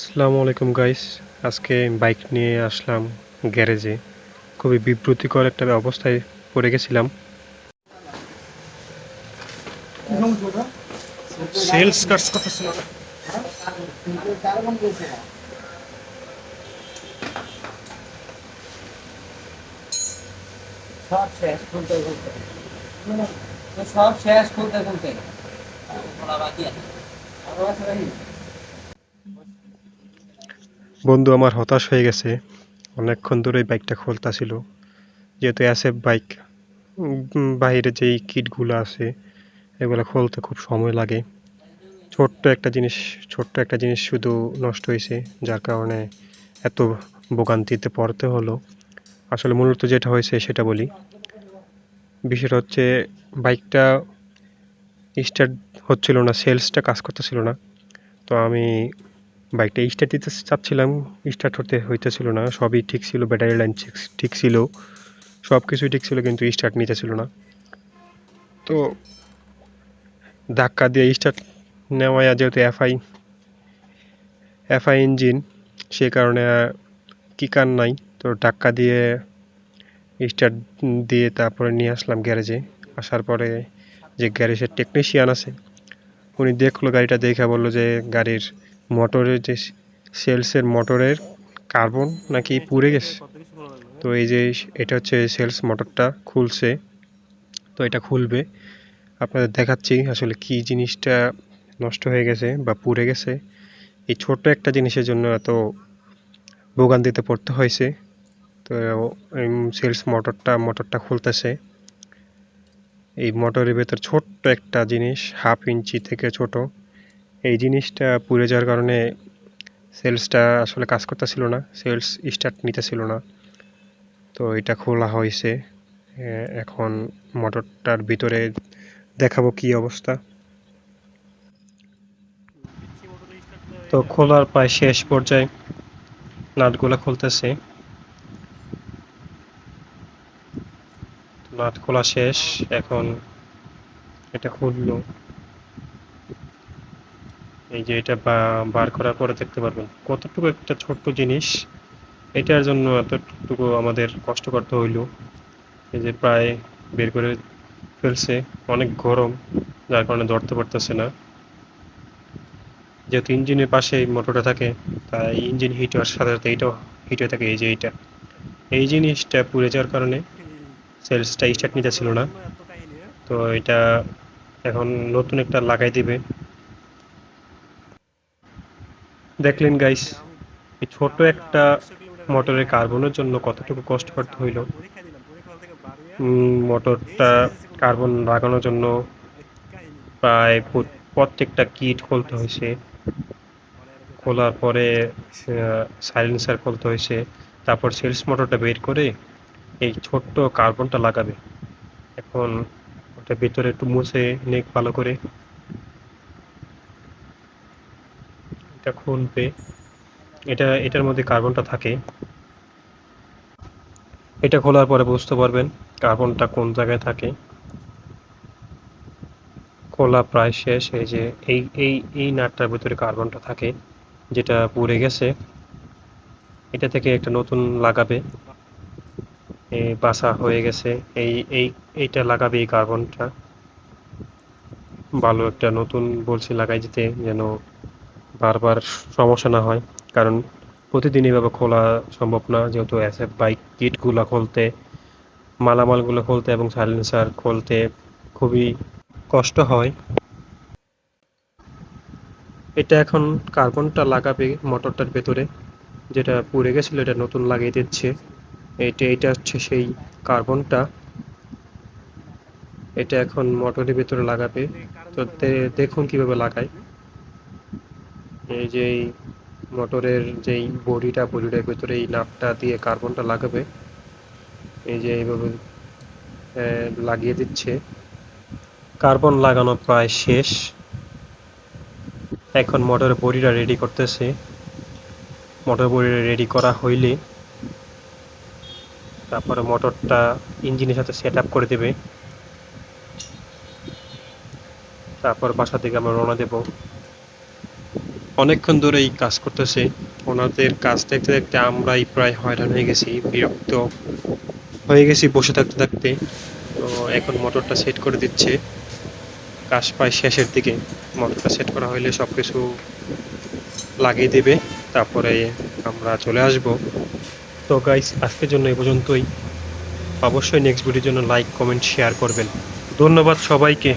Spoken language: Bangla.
আসসালামু আলাইকুম গাইস আজকে বাইক নিয়ে আসলাম গ্যারেজে খুবই বিব্রতিকর একটা অবস্থায় পড়ে গেছিলাম। সেলস কাজ করতেছিল সব শেষ খুলতে খুলতে সব শেষ খুলতে খুলতে বলা বাকি আছে? বন্ধু আমার হতাশ হয়ে গেছে। অনেকক্ষণ ধরে বাইকটা খোলতা ছিল যেহেতু অ্যাসেফ বাইক বাইরে যেই কিটগুলো আছে, এগুলো খোলতে খুব সময় লাগে। ছোট্ট একটা জিনিস, ছোট্ট একটা জিনিস শুধু নষ্ট হয়েছে, যার কারণে এত ভোগান্তিতে পড়তে হলো। আসলে মূলত যেটা হয়েছে, সেটা বলি। বিষয়টা হচ্ছে বাইকটা স্টার্ট হচ্ছিল না সেলসটা কাজ করতেছিল না। তো আমি বাইকটা স্টার্ট দিতে চাচ্ছিলাম স্টার্ট হতে হইতেছিল না, সবই ঠিক ছিল ব্যাটারি লাইন ঠিক ছিল সব কিছুই ঠিক ছিল, কিন্তু স্টার্ট নিতেছিল না। তো ধাক্কা দিয়ে স্টার্ট নেওয়া যেহেতু এফআই এফআই ইঞ্জিন সে কারণে কিকার নাই, তো ধাক্কা দিয়ে স্টার্ট দিয়ে তারপরে নিয়ে আসলাম গ্যারেজে। আসার পরে যে গ্যারেজের টেকনিশিয়ান আছে, উনি দেখল গাড়িটা, দেখে বলল যে গাড়ির মোটরের যে সেলসের মোটরের কার্বন নাকি পুড়ে গেছে। তো এই যে এটা হচ্ছে সেলস মোটরটা খুলছে তো এটা খুলবে। আপনাদের দেখাচ্ছি আসলে কি জিনিসটা নষ্ট হয়ে গেছে বা পুড়ে গেছে। এই ছোট্ট একটা জিনিসের জন্য এত ভোগান্তিতে পড়তে হয়েছে। তো সেলস মোটরটা মোটরটা খুলতেছে। এই মোটরের ভেতর ছোট্ট একটা জিনিস হাফ ইঞ্চি থেকে ছোট। এই জিনিসটা পুড়ে যাওয়ার কারণে সেলসটা আসলে কাজ করতেছিল না, সেলস স্টার্ট নিতেছিল না। তো এটা খোলা হয়েছে। এখন মোটরটার ভিতরে দেখাবো কি অবস্থা। তো খোলার প্রায় শেষ পর্যায়ে নাটগুলা খুলতেছে। নাট খোলা শেষ, এখন এটা খুললো। এই যে এটা বার করার পরে দেখতে পারবেন। কতটুকু একটা ছোট্ট জিনিস, এটার জন্য এতটুকু আমাদের কষ্ট করতে হইল। এই যে প্রায় বের করে ফেলছে, অনেক গরম, যার কারণে ধরতে পারতেছে না। যেহেতু ইঞ্জিনের পাশে মোটরটা থাকে, তাই ইঞ্জিন হিট হওয়ার সাথে সাথে এইটাও হিট হয়ে থাকে এই যে এইটা। এই জিনিসটা পুড়ে যাওয়ার কারণে সেলসটা স্টার্ট নিতে ছিল না। তো এটা এখন নতুন একটা লাগাই দিবে। দেখলেন গাইস এই ছোট একটা মোটরের কার্বনের জন্য কতটুকু কষ্ট করতে হইল? মোটরটা কার্বন লাগানোর জন্য প্রায় প্রত্যেকটা কিট খুলতে হয়েছে। খোলার পরে সাইলেন্সার খুলতে হয়েছে। তারপর সেলস মোটরটা বের করে এই ছোট্ট কার্বনটা লাগাবে। এখন ওটা ভেতরে একটু মুছে নেক ভালো করে। এটা খুলবে এটা, এটার মধ্যে কার্বনটা থাকে। এটা খোলার পরে বুঝতে পারবেন কার্বনটা কোন জায়গায় থাকে। খোলা প্রায় শেষ, এই যে, এই এই এই নাটটার ভিতরে কার্বনটা থাকে, যেটা পুড়ে গেছে। এটা থেকে একটা নতুন লাগাবে। বাসা হয়ে গেছে। এই এই, এইটা লাগাবে এই কার্বনটা। ভালো একটা নতুন বলছি লাগাই দিতে যেন বারবার সমস্যা না হয়, কারণ প্রতিদিন এভাবে খোলা সম্ভব না, যেহেতু এসএফ বাইক কিটগুলো খুলতে, মালামালগুলো খুলতে এবং সাইলেন্সার খুলতে খুবই কষ্ট হয়। এটা এখন কার্বনটা লাগাবে মোটরটার ভেতরে, যেটা পুড়ে গেছিল, এটা নতুন লাগিয়ে দিচ্ছে। এটা এটা হচ্ছে সেই কার্বনটা। এটা এখন মোটরের ভেতরে লাগাবে। তো দেখুন কীভাবে লাগায়। এই যে মোটরের যেই বডিটা বডিটার ভেতরে এই নাটটা দিয়ে কার্বনটা লাগাবে, এই যে এইভাবে লাগিয়ে দিচ্ছে। কার্বন লাগানো প্রায় শেষ। এখন মোটরের বডিটা রেডি করতেছে। মোটর বডিটা রেডি করা হইলে তারপরে মোটরটা ইঞ্জিনের সাথে সেট করে দেবে। তারপর বাসা থেকে আমরা রওনা দেব। অনেকক্ষণ ধরে এই কাজ করতেছে। ওনাদের কাজ দেখতে দেখতে আমরাই প্রায় হয়রান হয়ে গেছি, বিরক্ত হয়ে গেছি বসে থাকতে থাকতে। তো এখন মোটরটা সেট করে দিচ্ছে। কাজ প্রায় শেষের দিকে। মোটরটা সেট করা হইলে সব কিছু লাগিয়ে দেবে। তারপরে আমরা চলে আসব। তো গাইস আজকের জন্য এ পর্যন্তই। অবশ্যই নেক্সট ভিডিওর জন্য লাইক কমেন্ট শেয়ার করবেন। ধন্যবাদ সবাইকে।